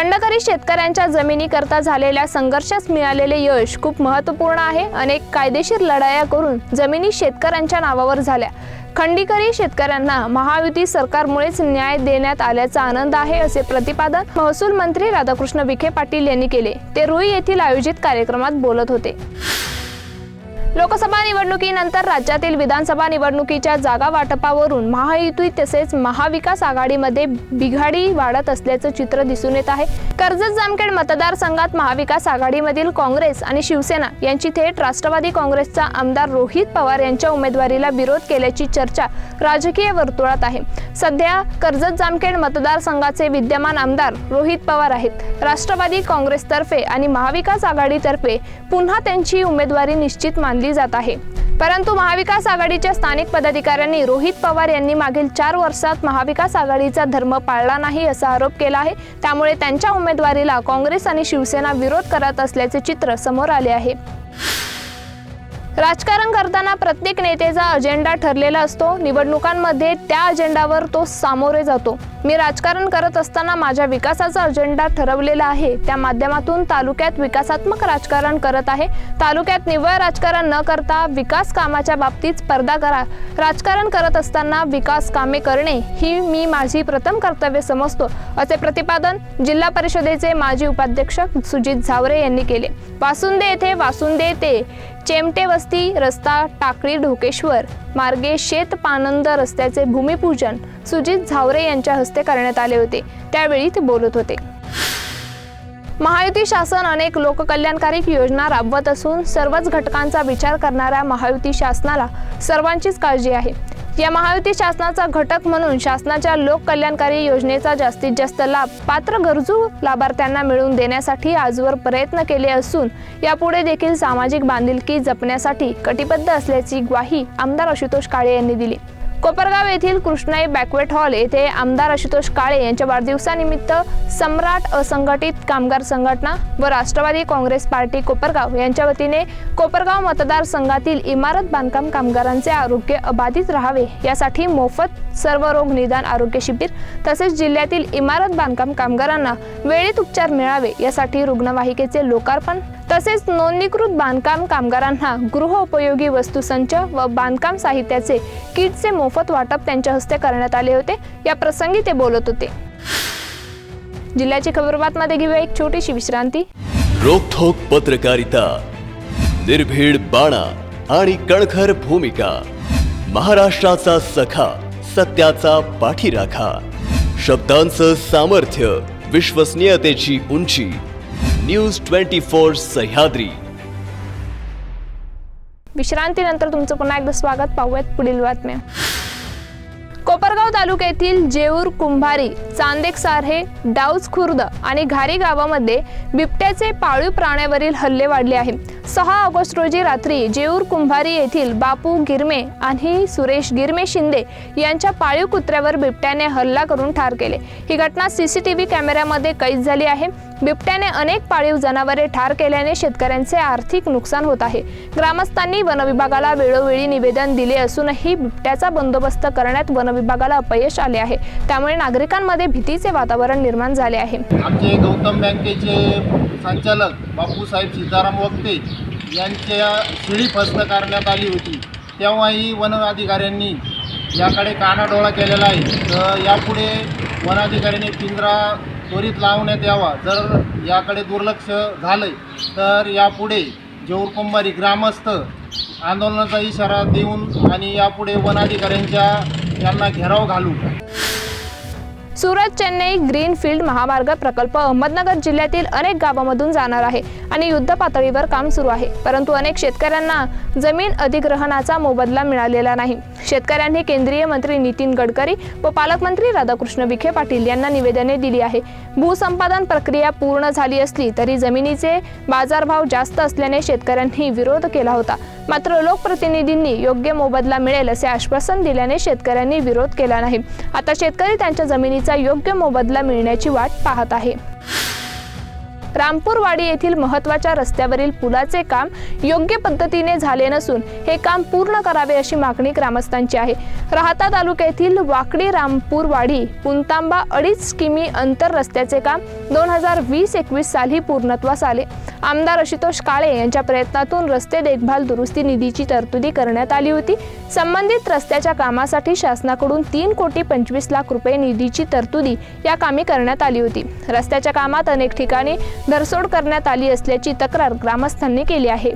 खंडकरी शेतकऱ्यांच्या जमिनीकरता झालेल्या संघर्षास मिळालेले यश खूप महत्त्वपूर्ण आहे. अनेक कायदेशीर लढाया करून जमिनी शेतकऱ्यांच्या नावावर झाल्या. खंडीकरी शेतकऱ्यांना महायुती सरकारमुळेच न्याय देण्यात आल्याचा आनंद आहे असे प्रतिपादन महसूल मंत्री राधाकृष्ण विखे पाटील यांनी केले. ते रुई येथील आयोजित कार्यक्रमात बोलत होते. लोकसभा निवडणुकीनंतर राज्यातील विधानसभा निवडणुकीच्या जागा वाटपावरून महायुती तसेच महाविकास आघाडीमध्ये बिघाडी वाढत असल्याचं चित्र दिसून येत आहे. कर्जत जामखेड मतदारसंघात महाविकास आघाडीमधील काँग्रेस आणि शिवसेना यांची थेट राष्ट्रवादी काँग्रेसचा आमदार रोहित पवार यांच्या उमेदवारीला विरोध केल्याची चर्चा राजकीय वर्तुळात आहे. सध्या कर्जत जामखेड मतदारसंघाचे विद्यमान आमदार रोहित पवार आहेत. राष्ट्रवादी काँग्रेसतर्फे आणि महाविकास आघाडीतर्फे पुन्हा त्यांची उमेदवारी निश्चित मानली जात आहे. परंतु महाविकास आघाडीच्या स्थानिक पदाधिकाऱ्यांनी रोहित पवार यांनी मागील चार वर्षात महाविकास आघाडीचा धर्म पाळला नाही असा आरोप केला आहे. त्यामुळे त्यांच्या उमेदवारीला काँग्रेस आणि शिवसेना विरोध करत असल्याचे चित्र समोर आले आहे. राजकारण करताना प्रत्येक नेत्याचा अजेंडा ठरलेला असतो. निवडणुकांमध्ये त्या अजेंडावर तो सामोरे जातो. मी राजकारण करत असताना माझ्या विकासाचा अजेंडा ठरवलेला आहे. त्या माध्यमातून तालुक्यात विकासात्मक राजकारण करत आहे. तालुक्यात निव्वळ राजकारण न करता विकास कामाच्या बाबतीत स्पर्धा करा. राजकारण करत असताना विकास कामे करणे ही मी माझी प्रथम कर्तव्य समजतो असे प्रतिपादन जिल्हा परिषदेचे माजी उपाध्यक्ष सुजित झावरे यांनी केले. वासुंदे येथे वासुंदे ते चेमटे वस्ती रस्ता टाकळी ढोकेश्वर मार्गे शेत पानंद रस्त्याचे भूमिपूजन सुजित झावरे यांच्या हस्ते करण्यात आले होते. त्यावेळी ते बोलत होते. महायुती शासन अनेक लोककल्याणकारी योजना राबवत असून सर्वच घटकांचा विचार करणाऱ्या महायुती शासनाला सर्वांचीच काळजी आहे. या महायुती शासनाचा घटक म्हणून शासनाच्या लोककल्याणकारी योजनेचा जास्तीत जास्त लाभ पात्र गरजू लाभार्थ्यांना मिळवून देण्यासाठी आजवर प्रयत्न केले असून यापुढे देखील सामाजिक बांधिलकी जपण्यासाठी कटिबद्ध असल्याची ग्वाही आमदार आशुतोष काळे यांनी दिली. कोपरगाव येथील कृष्णाई बॅकवेट हॉल येथे आमदार आशुतोष काळे यांच्या वाढदिवसानिमित्त सम्राट असंघटित कामगार संघटना व राष्ट्रवादी काँग्रेस पार्टी कोपरगाव यांच्या वतीने कोपरगाव मतदारसंघातील इमारत बांधकाम कामगारांचे आरोग्य अबाधित राहावे यासाठी मोफत सर्व रोग निदान आरोग्य शिबिर तसेच जिल्ह्यातील इमारत बांधकाम कामगारांना वेळेत उपचार मिळावे यासाठी रुग्णवाहिकेचे लोकार्पण तसेच नोंदणीकृत बांधकाम कामगारांना गृहोपयोगी वस्तूसंच व बांधकाम साहित्याचे किटचे मोफत वाटप त्यांच्या हस्ते करण्यात आले होते. या प्रसंगी ते बोलत होते. जिल्ह्याची खबरबातमध्ये घेऊया एक छोटीशी विश्रांती. रोखोक पत्रकारिता निर्भीड बाणा आणि कणखर भूमिका महाराष्ट्राचा सखा सत्याचा पाठीराखा शब्दांचं सामर्थ्य विश्वसनीयतेची उंची न्यूज ट्वेंटी फोर सह्याद्री. विश्रांतीनंतर तुमचं पुन्हा एकदा स्वागत. पाहूयात पुढील बातम्या. कोपरगाव तालुक्यातील जेऊर कुंभारी चांदेक सारहे डाऊज खुर्द आणि घारी गावामध्ये बिबट्याचे पाळीव प्राण्यावरील हल्ले वाढले आहेत. सहा ऑगस्ट रोजी रात्री जेऊर कुंभारी येथील बापू गिरमे आणि सुरेश गिरमे शिंदे यांच्या पाळीव कुत्र्यावर बिबट्याने हल्ला करून ठार केले. ही घटना सीसीटीव्ही कॅमेऱ्यामध्ये कैद झाली आहे. बिबट्याने अनेक पाळीव जनावरे ठार केल्याने शेतकऱ्यांचे आर्थिक नुकसान होत आहे. ग्रामस्थांनी वनविभागाला वेळोवेळी निवेदन दिले असूनही बिबट्याचा बंदोबस्त करण्यात वनविभागाला अपयश आले आहे. त्यामुळे नागरिकांमध्ये भीतीचे वातावरण निर्माण झाले आहे. आमचे गौतम बँकेचे संचालक बापूसाहेब सीताराम वक्ते यांच्या शिळी फस्त करण्यात आली होती. तेव्हाही वन अधिकाऱ्यांनी याकडे कानाडोळा केलेला आहे. तर यापुढे वनाधिकाऱ्यांनी पिंजरा त्वरित लावण्यात यावा. जर याकडे दुर्लक्ष झालं तर यापुढे जेऊरकुंभारी ग्रामस्थ आंदोलनाचा इशारा देऊन आणि यापुढे वनाधिकाऱ्यांच्या यांना घेराव घालू. सुरत चेन्नई ग्रीनफील्ड महामार्ग प्रकल्प अहमदनगर जिल्ह्यातील अनेक गावामधून जाणार आहे आणि युद्ध पातळीवर काम सुरू आहे. परंतु अनेक शेतकऱ्यांना जमीन अधिग्रहणाचा मोबदला मिळालेला नाही. शेतकऱ्यांनी केंद्रीय मंत्री नितीन गडकरी व पालकमंत्री राधाकृष्ण विखे पाटील यांना निवेदने दिली आहे. भूसंपादन प्रक्रिया पूर्ण झाली असली तरी जमिनीचे बाजारभाव जास्त असल्याने शेतकऱ्यांनी विरोध केला होता. मात्र लोकप्रतिनिधींनी योग्य मोबदला मिळेल असे आश्वासन दिल्याने शेतकऱ्यांनी विरोध केला नाही. आता शेतकरी त्यांच्या जमिनीचा योग्य मोबदला मिळण्याची वाट पाहत आहे. रामपूरवाडी येथील महत्त्वाच्या रस्त्यावरील पुलाचे काम योग्य पद्धतीने झाले नसून हे काम पूर्ण करावे अशी मागणी ग्रामस्थांची आहे. राहता तालुक्यातील वाकडी रामपूरवाडी पुंतांबा अडीच किमी अंतर रस्त्याचे काम दोन हजार वीस एकवीस साली पूर्णत्वास आले. आमदार आशुतोष काळे यांच्या प्रयत्नातून रस्ते देखभाल दुरुस्ती निधीची तरतुदी करण्यात आली होती. संबंधित रस्त्याच्या कामासाठी शासनाकडून तीन कोटी पंचवीस लाख रुपये निधीची तरतुदी या कामी करण्यात आली होती. रस्त्याच्या कामात अनेक ठिकाणी धरसोड करण्यात आली असल्याची तक्रार ग्रामस्थांनी केली आहे.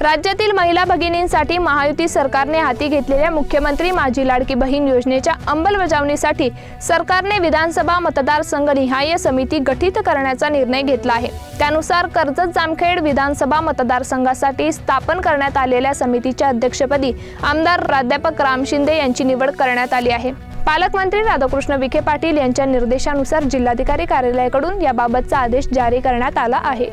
राज्यातील महिला भगिनींसाठी महायुती सरकारने हाती घेतलेल्या मुख्यमंत्री माझी लाडकी बहीण योजनेच्या अंमलबजावणीसाठी सरकारने विधानसभा मतदारसंघ निहाय समिती गठीत करण्याचा निर्णय घेतला आहे. त्यानुसार कर्जत जामखेड विधानसभा मतदारसंघासाठी स्थापन करण्यात आलेल्या समितीच्या अध्यक्षपदी आमदार प्राध्यापक राम शिंदे यांची निवड करण्यात आली आहे. पालकमंत्री राधाकृष्ण विखे पाटील यांच्या निर्देशानुसार जिल्हाधिकारी कार्यालयाकडून याबाबतचा आदेश जारी करण्यात आला आहे.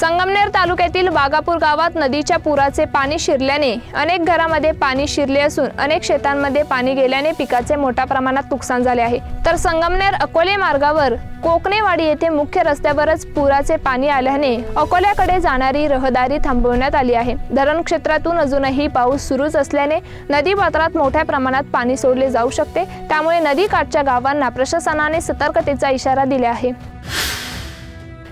संगमनेर तालुक्यातील वाघापूर गावात नदीच्या पुराचे पाणी शिरल्याने अनेक घरामध्ये पाणी शिरले असून अनेक शेतांमध्ये पाणी गेल्याने पिकाचे मोठ्या प्रमाणात नुकसान झाले आहे. तर संगमनेर अकोले मार्गावर कोकणेवाडी येथे मुख्य रस्त्यावरच पुराचे पाणी आल्याने अकोल्याकडे जाणारी रहदारी थांबवण्यात आली आहे. धरण क्षेत्रातून अजूनही पाऊस सुरूच असल्याने नदी पात्रात मोठ्या प्रमाणात पाणी सोडले जाऊ शकते. त्यामुळे नदीकाठच्या गावांना प्रशासनाने सतर्कतेचा इशारा दिला आहे.